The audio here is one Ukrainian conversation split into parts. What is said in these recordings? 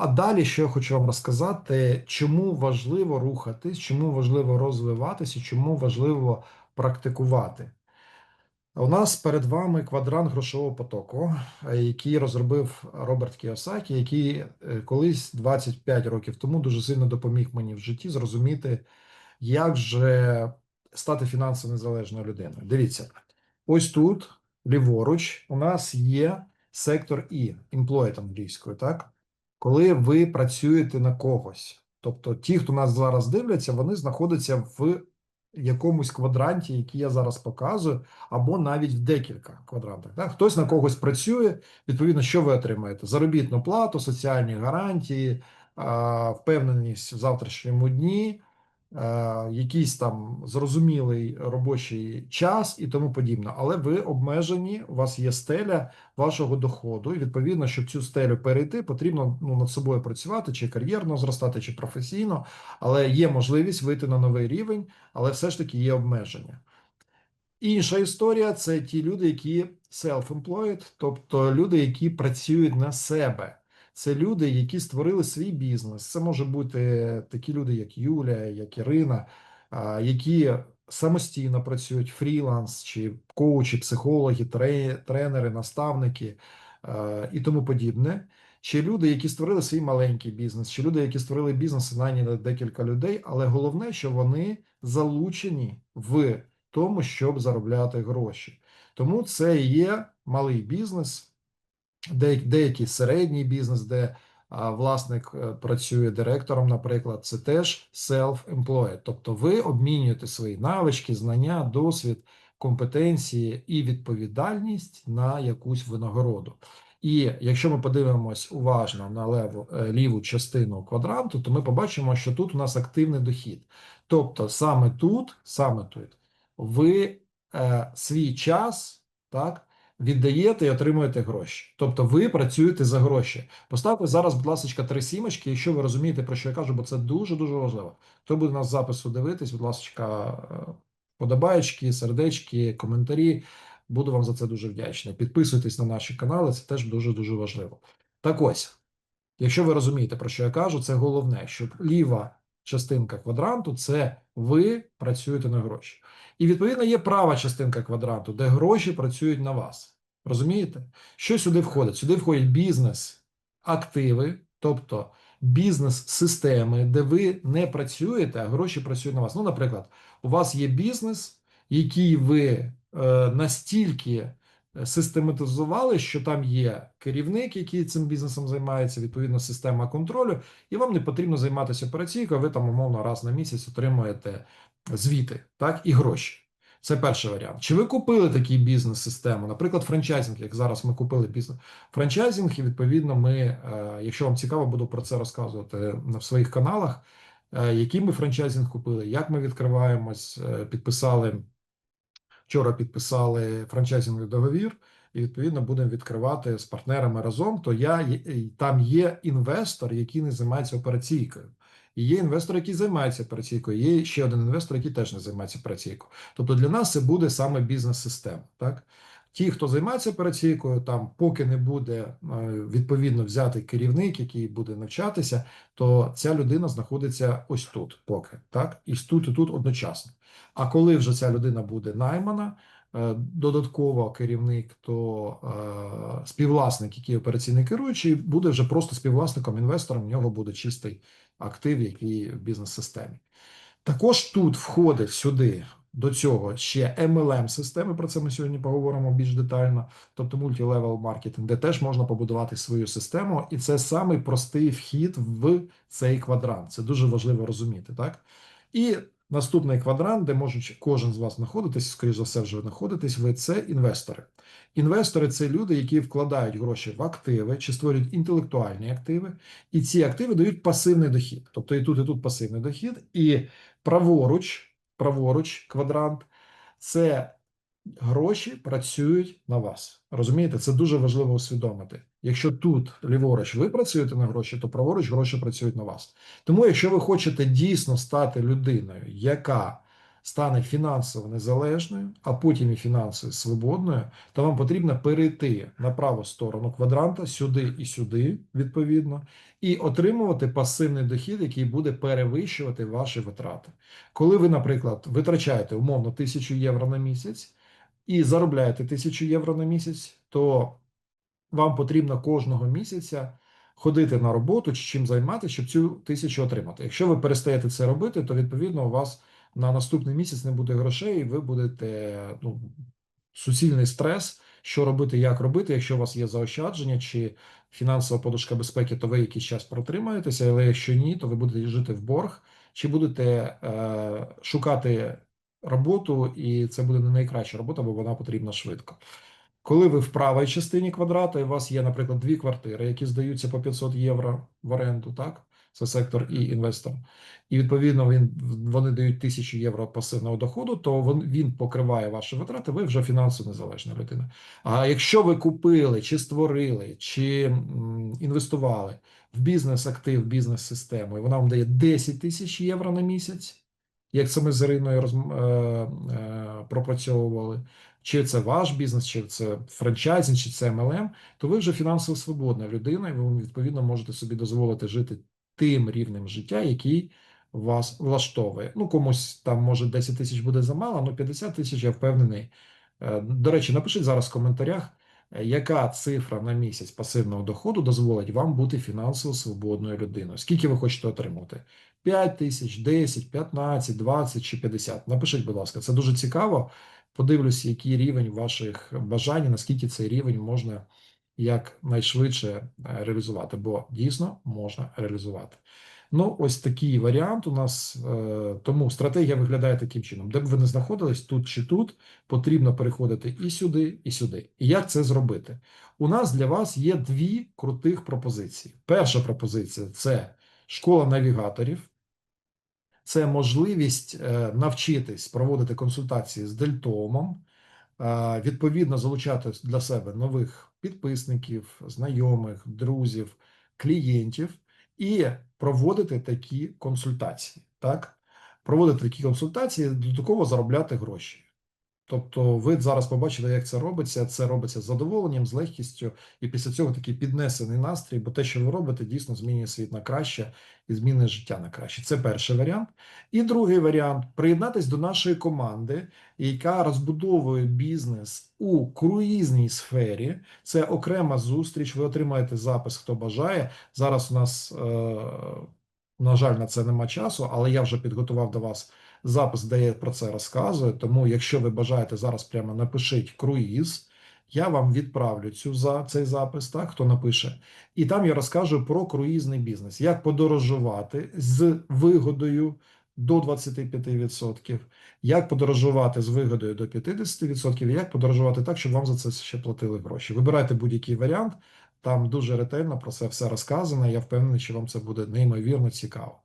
А далі, що я хочу вам розказати, чому важливо рухатись, чому важливо розвиватися, чому важливо практикувати. У нас перед вами квадрант грошового потоку, який розробив Роберт Кіосакі, який е, колись 25 років тому дуже сильно допоміг мені в житті зрозуміти, як же стати фінансово незалежною людиною. Дивіться, ось тут, ліворуч, у нас є сектор І, employed англійською, так? Коли ви працюєте на когось. Тобто ті, хто нас зараз дивляться, вони знаходяться в якомусь квадранті, який я зараз показую, або навіть в декілька квадрантах. Так? Хтось на когось працює, відповідно, що ви отримаєте? Заробітну плату, соціальні гарантії, впевненість в завтрашньому дні, якийсь там зрозумілий робочий час і тому подібне. Але ви обмежені, у вас є стеля вашого доходу, і відповідно, щоб цю стелю перейти, потрібно ну, над собою працювати, чи кар'єрно зростати, чи професійно, але є можливість вийти на новий рівень, але все ж таки є обмеження. Інша історія це ті люди, які self-employed, тобто люди, які працюють на себе. Це люди, які створили свій бізнес. Це може бути такі люди, як Юлія, як Ірина, які самостійно працюють фріланс, чи коучі, психологи, тренери, наставники і тому подібне. Чи люди, які створили свій маленький бізнес, чи люди, які створили бізнес і найняли декілька людей, але головне, що вони залучені в тому, щоб заробляти гроші. Тому це є малий бізнес, деякий середній бізнес, де власник е, працює директором, наприклад, це теж self-employed. Тобто ви обмінюєте свої навички, знання, досвід, компетенції і відповідальність на якусь винагороду. І якщо ми подивимось уважно на леву, е, ліву частину квадранту, то ми побачимо, що тут у нас активний дохід. Тобто саме тут, саме тут, ви е, свій час так, віддаєте і отримуєте гроші. Тобто ви працюєте за гроші. Поставте зараз, будь ласка, три сімочки, якщо ви розумієте, про що я кажу, бо це дуже-дуже важливо. Хто буде нас запису дивитись, будь ласка, подобаєчки, сердечки, коментарі. Буду вам за це дуже вдячний. Підписуйтесь на наші канали, це теж дуже-дуже важливо. Так ось, якщо ви розумієте, про що я кажу, це головне, що ліва частинка квадранту це ви працюєте на гроші. І відповідно є права частинка квадранту, де гроші працюють на вас. Розумієте? Що сюди входить? Сюди входять бізнес, активи, тобто бізнес-системи, де ви не працюєте, а гроші працюють на вас. Ну, наприклад, у вас є бізнес, який ви е, настільки систематизували, що там є керівник, який цим бізнесом займається, відповідно, система контролю, і вам не потрібно займатися операційкою, ви там умовно раз на місяць отримуєте звіти, так, і гроші. Це перший варіант. Чи ви купили такий бізнес-систему? Наприклад, франчайзинг, як зараз ми купили бізнес. Франчайзинг, і відповідно, ми, е, якщо вам цікаво, буду про це розказувати на своїх каналах, е, який ми франчайзинг купили, як ми відкриваємось, е, підписали вчора підписали франчайзинговий договір, і відповідно будемо відкривати з партнерами разом. То я там є інвестор, який не займається операційкою. І є інвестор, який займається операційкою. Є ще один інвестор, який теж не займається операційкою. Тобто для нас це буде саме бізнес-система. Так? Ті, хто займається операційкою, там поки не буде е, відповідно взятий керівник, який буде навчатися, то ця людина знаходиться ось тут, поки так, і тут і тут одночасно. А коли вже ця людина буде наймана, е, додатково керівник, то е, співвласник, який операційний керуючий, буде вже просто співвласником, інвестором. В нього буде чистий актив, який в бізнес-системі. Також тут входить сюди до цього ще MLM системи. Про це ми сьогодні поговоримо більш детально. Тобто мультилевел маркетинг, де теж можна побудувати свою систему, і це самий простий вхід в цей квадрант. Це дуже важливо розуміти, так? І наступний квадрант, де може кожен з вас знаходитись, скоріш за все, вже знаходитесь, ви це інвестори. Інвестори це люди, які вкладають гроші в активи чи створюють інтелектуальні активи, і ці активи дають пасивний дохід. Тобто і тут, і тут пасивний дохід, і праворуч, праворуч квадрант це гроші працюють на вас. Розумієте, це дуже важливо усвідомити. Якщо тут ліворуч ви працюєте на гроші, то праворуч гроші працюють на вас. Тому, якщо ви хочете дійсно стати людиною, яка стане фінансово незалежною, а потім і фінансово свободною, то вам потрібно перейти на праву сторону квадранта, сюди і сюди, відповідно, і отримувати пасивний дохід, який буде перевищувати ваші витрати. Коли ви, наприклад, витрачаєте умовно 1000 євро на місяць і заробляєте 1000 євро на місяць, то вам потрібно кожного місяця ходити на роботу чи чим займатися, щоб цю тисячу отримати. Якщо ви перестаєте це робити, то відповідно у вас на наступний місяць не буде грошей, і ви будете ну, суцільний стрес, що робити, як робити. Якщо у вас є заощадження чи фінансова подушка безпеки, то ви якийсь час протримаєтеся, але якщо ні, то ви будете жити в борг, чи будете е, шукати роботу, і це буде не найкраща робота, бо вона потрібна швидко. Коли ви в правій частині квадрата, і у вас є, наприклад, дві квартири, які здаються по 500 євро в оренду, так? Це сектор і інвестор. І відповідно він вони дають 1000 євро пасивного доходу, то він, він покриває ваші витрати. Ви вже фінансово незалежна людина. А якщо ви купили, чи створили, чи інвестували в бізнес-актив, бізнес-систему, і вона вам дає 10 тисяч євро на місяць, як це ми з Іриною роз, е, е, пропрацьовували, чи це ваш бізнес, чи це франчайзинг, чи це MLM, то ви вже фінансово свободна людина, і ви відповідно можете собі дозволити жити тим рівнем життя, який вас влаштовує. Ну, комусь там може 10 тисяч буде замало, але 50 тисяч я впевнений. Е, До речі, напишіть зараз в коментарях, е, яка цифра на місяць пасивного доходу дозволить вам бути фінансово свободною людиною. Скільки ви хочете отримати? 5 тисяч, 10, 15, 20 чи 50. Напишіть, будь ласка, це дуже цікаво. Подивлюся, який рівень ваших бажань, наскільки цей рівень можна якнайшвидше е, реалізувати, бо дійсно можна реалізувати. Ну, ось такий варіант у нас. е, Тому стратегія виглядає таким чином: де б ви не знаходились тут чи тут, потрібно переходити і сюди, і сюди. І як це зробити? У нас для вас є дві крутих пропозиції. Перша пропозиція це школа навігаторів. Це можливість е, навчитись проводити консультації з дельтомом, е, відповідно залучати для себе нових підписників, знайомих, друзів, клієнтів і проводити такі консультації. Так, проводити такі консультації, додатково заробляти гроші. Тобто, ви зараз побачите, як це робиться. Це робиться з задоволенням, з легкістю, і після цього такий піднесений настрій, бо те, що ви робите, дійсно змінює світ на краще і змінює життя на краще. Це перший варіант. І другий варіант приєднатись до нашої команди, яка розбудовує бізнес у круїзній сфері. Це окрема зустріч. Ви отримаєте запис, хто бажає. Зараз у нас, е, на жаль, на це нема часу, але я вже підготував до вас запис, де я про це розказую. Тому, якщо ви бажаєте зараз прямо напишіть круїз, я вам відправлю цю за цей запис, так хто напише, і там я розкажу про круїзний бізнес, як подорожувати з вигодою до 25%, як подорожувати з вигодою до 50%, як подорожувати так, щоб вам за це ще платили гроші. Вибирайте будь-який варіант. Там дуже ретельно про це все розказано. Я впевнений, що вам це буде неймовірно цікаво.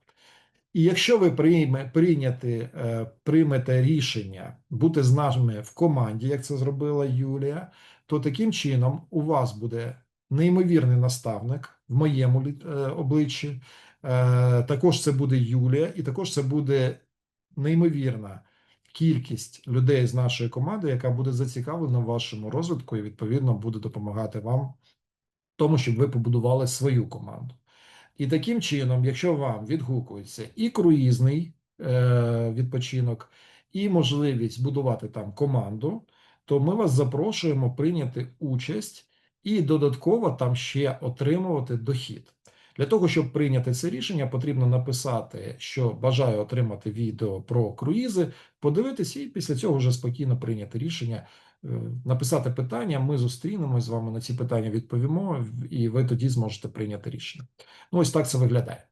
І якщо ви прийме, прийняти, е, приймете рішення бути з нами в команді, як це зробила Юлія, то таким чином у вас буде неймовірний наставник в моєму е, обличчі. Е, Також це буде Юлія, і також це буде неймовірна кількість людей з нашої команди, яка буде зацікавлена в вашому розвитку і відповідно буде допомагати вам в тому, щоб ви побудували свою команду. І таким чином, якщо вам відгукується і круїзний е, відпочинок, і можливість будувати там команду, то ми вас запрошуємо прийняти участь і додатково там ще отримувати дохід. Для того, щоб прийняти це рішення, потрібно написати, що бажаю отримати відео про круїзи, подивитися, і після цього вже спокійно прийняти рішення, е, написати питання. Ми зустрінемось з вами на ці питання, відповімо, і ви тоді зможете прийняти рішення. Ну, ось так це виглядає.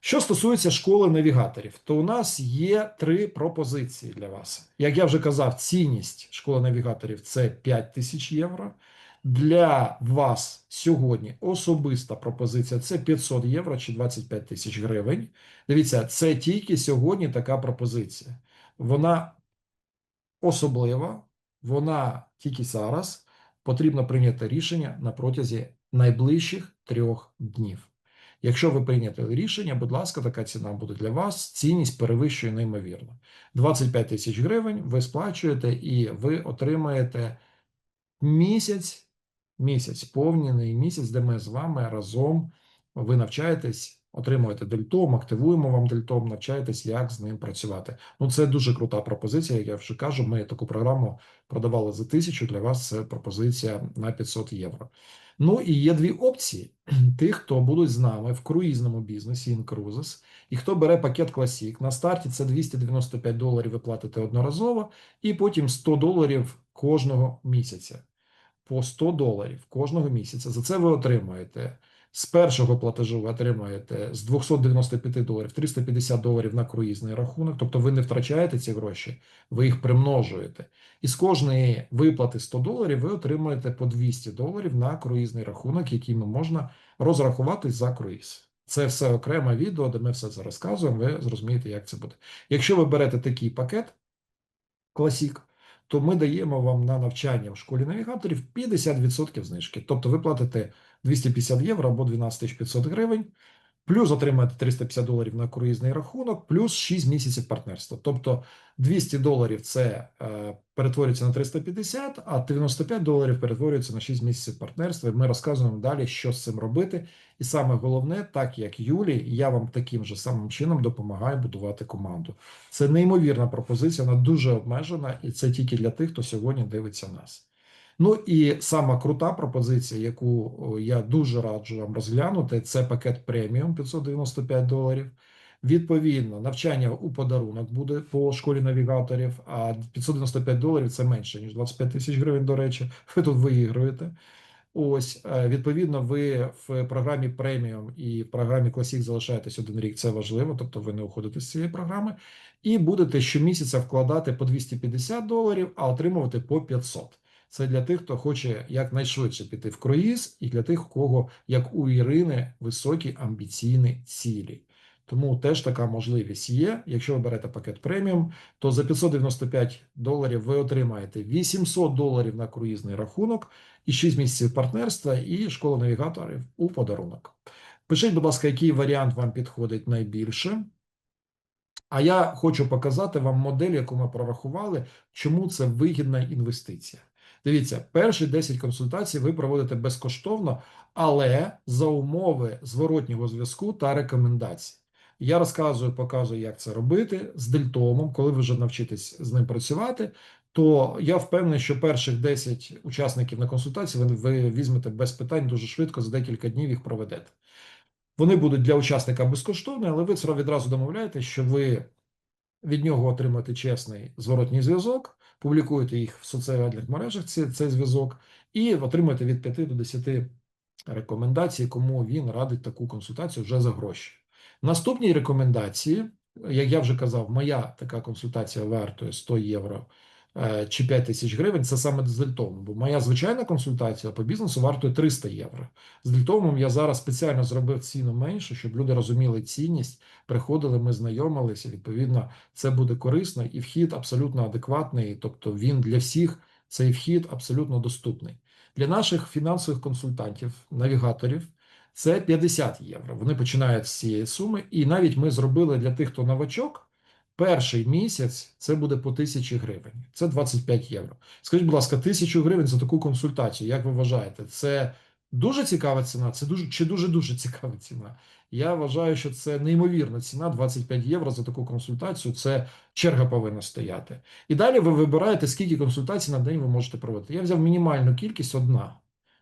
Що стосується школи навігаторів, то у нас є три пропозиції для вас. Як я вже казав, цінність школи навігаторів це 5 тисяч євро. Для вас сьогодні особиста пропозиція це 500 євро чи 25 тисяч гривень. Дивіться, це тільки сьогодні така пропозиція. Вона особлива, вона тільки зараз. Потрібно прийняти рішення на протязі найближчих трьох днів. Якщо ви прийняли рішення, будь ласка, така ціна буде для вас. Цінність перевищує неймовірно. 25 тисяч гривень ви сплачуєте і ви отримаєте місяць, місяць, повний місяць, де ми з вами разом ви навчаєтесь, отримуєте дельтом, активуємо вам дельтом, навчаєтесь, як з ним працювати. Ну, це дуже крута пропозиція. Як я вже кажу, ми таку програму продавали за тисячу. Для вас це пропозиція на 500 євро. Ну і є дві опції: тих, хто будуть з нами в круїзному бізнесі Incruises, і хто бере пакет Classic. На старті це 295 доларів ви платите одноразово, і потім 100 доларів кожного місяця. По 100 доларів кожного місяця. За це ви отримуєте з першого платежу ви отримаєте з 295 доларів 350 доларів на круїзний рахунок, тобто ви не втрачаєте ці гроші, ви їх примножуєте. І з кожної виплати 100 доларів ви отримуєте по 200 доларів на круїзний рахунок, яким можна розрахуватись за круїз. Це все окреме відео, де ми все це розказуємо. Ви зрозумієте, як це буде. Якщо ви берете такий пакет, класік, то ми даємо вам на навчання в школі навігаторів 50% знижки. Тобто ви платите 250 євро або 12 500 гривень, плюс отримаєте 350 доларів на круїзний рахунок, плюс 6 місяців партнерства. Тобто 200 доларів це е, перетворюється на 350, а 95 доларів перетворюється на 6 місяців партнерства. І ми розказуємо далі, що з цим робити. І саме головне, так як Юлі, я вам таким же самим чином допомагаю будувати команду. Це неймовірна пропозиція, вона дуже обмежена, і це тільки для тих, хто сьогодні дивиться нас. Ну і сама крута пропозиція, яку я дуже раджу вам розглянути, це пакет преміум 595 доларів. Відповідно, навчання у подарунок буде по школі навігаторів, а 595 доларів це менше, ніж 25 тисяч гривень, до речі, ви тут виігруєте. Ось, е, відповідно, ви в програмі преміум і в програмі Classic залишаєтесь один рік, це важливо, тобто ви не уходите з цієї програми, і будете щомісяця вкладати по 250 доларів, а отримувати по 500. Це для тих, хто хоче якнайшвидше піти в круїз, і для тих, у кого, як у Ірини, високі амбіційні цілі. Тому теж така можливість є. Якщо ви берете пакет преміум, то за 595 доларів ви отримаєте 800 доларів на круїзний рахунок і 6 місяців партнерства, і школа навігаторів у подарунок. Пишіть, будь ласка, який варіант вам підходить найбільше. А я хочу показати вам модель, яку ми прорахували, чому це вигідна інвестиція. Дивіться, перші 10 консультацій ви проводите безкоштовно, але за умови зворотнього зв'язку та рекомендацій. Я розказую, показую, як це робити з дельтомом, коли ви вже навчитесь з ним працювати. То я впевнений, що перших 10 учасників на консультації ви, ви візьмете без питань дуже швидко, за декілька днів їх проведете. Вони будуть для учасника безкоштовні, але ви відразу домовляєте, що ви від нього отримаєте чесний зворотній зв'язок публікуєте їх в соціальних мережах, цей, цей зв'язок, і отримуєте від 5 до 10 рекомендацій, кому він радить таку консультацію вже за гроші. Наступні рекомендації, як я вже казав, моя така консультація вартує 100 євро. Е, чи 5 тисяч гривень, це саме з дельтомом. Бо моя звичайна консультація по бізнесу вартує 300 євро. З дельтомом я зараз спеціально зробив ціну менше, щоб люди розуміли цінність, приходили, ми знайомилися. Відповідно, це буде корисно і вхід абсолютно адекватний. Тобто він для всіх цей вхід абсолютно доступний. Для наших фінансових консультантів, навігаторів. Це 50 євро. Вони починають з цієї суми, і навіть ми зробили для тих, хто новачок. Перший місяць це буде по тисячі гривень, це 25 євро. Скажіть, будь ласка, тисячу гривень за таку консультацію. Як ви вважаєте, це дуже цікава ціна? Це дуже чи дуже дуже цікава ціна? Я вважаю, що це неймовірна ціна. 25 євро за таку консультацію. Це черга повинна стояти. І далі ви вибираєте, скільки консультацій на день ви можете проводити. Я взяв мінімальну кількість одна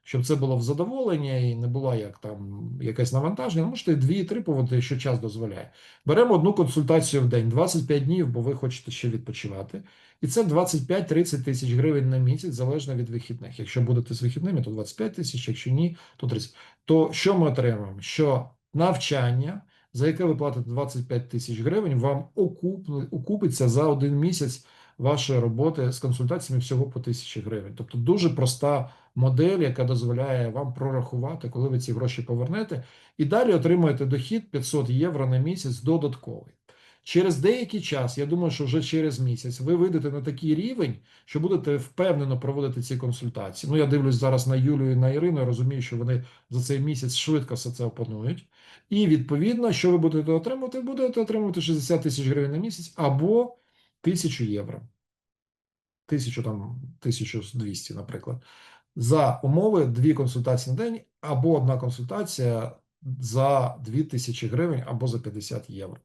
щоб це було в задоволення і не було як там якесь навантаження. Можете дві-три поводи, що час дозволяє. Беремо одну консультацію в день, 25 днів, бо ви хочете ще відпочивати. І це 25-30 тисяч гривень на місяць, залежно від вихідних. Якщо будете з вихідними, то 25 тисяч, якщо ні, то 30. То що ми отримаємо? Що навчання, за яке ви платите 25 тисяч гривень, вам окупиться за один місяць вашої роботи з консультаціями всього по тисячі гривень. Тобто дуже проста модель, яка дозволяє вам прорахувати, коли ви ці гроші повернете, і далі отримуєте дохід 500 євро на місяць додатковий. Через деякий час, я думаю, що вже через місяць ви вийдете на такий рівень, що будете впевнено проводити ці консультації. Ну, я дивлюсь зараз на Юлію і на Ірину, я розумію, що вони за цей місяць швидко все це опанують. І відповідно, що ви будете отримувати? Будете отримувати 60 тисяч гривень на місяць або 1000 євро. 1000 там 1200, наприклад. За умови дві консультації на день або одна консультація за 2000 гривень або за 50 євро.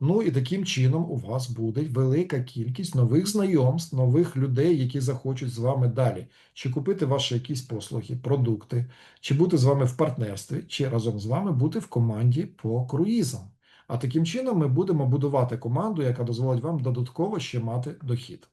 Ну і таким чином у вас буде велика кількість нових знайомств, нових людей, які захочуть з вами далі, чи купити ваші якісь послуги, продукти, чи бути з вами в партнерстві, чи разом з вами бути в команді по круїзам. А таким чином ми будемо будувати команду, яка дозволить вам додатково ще мати дохід.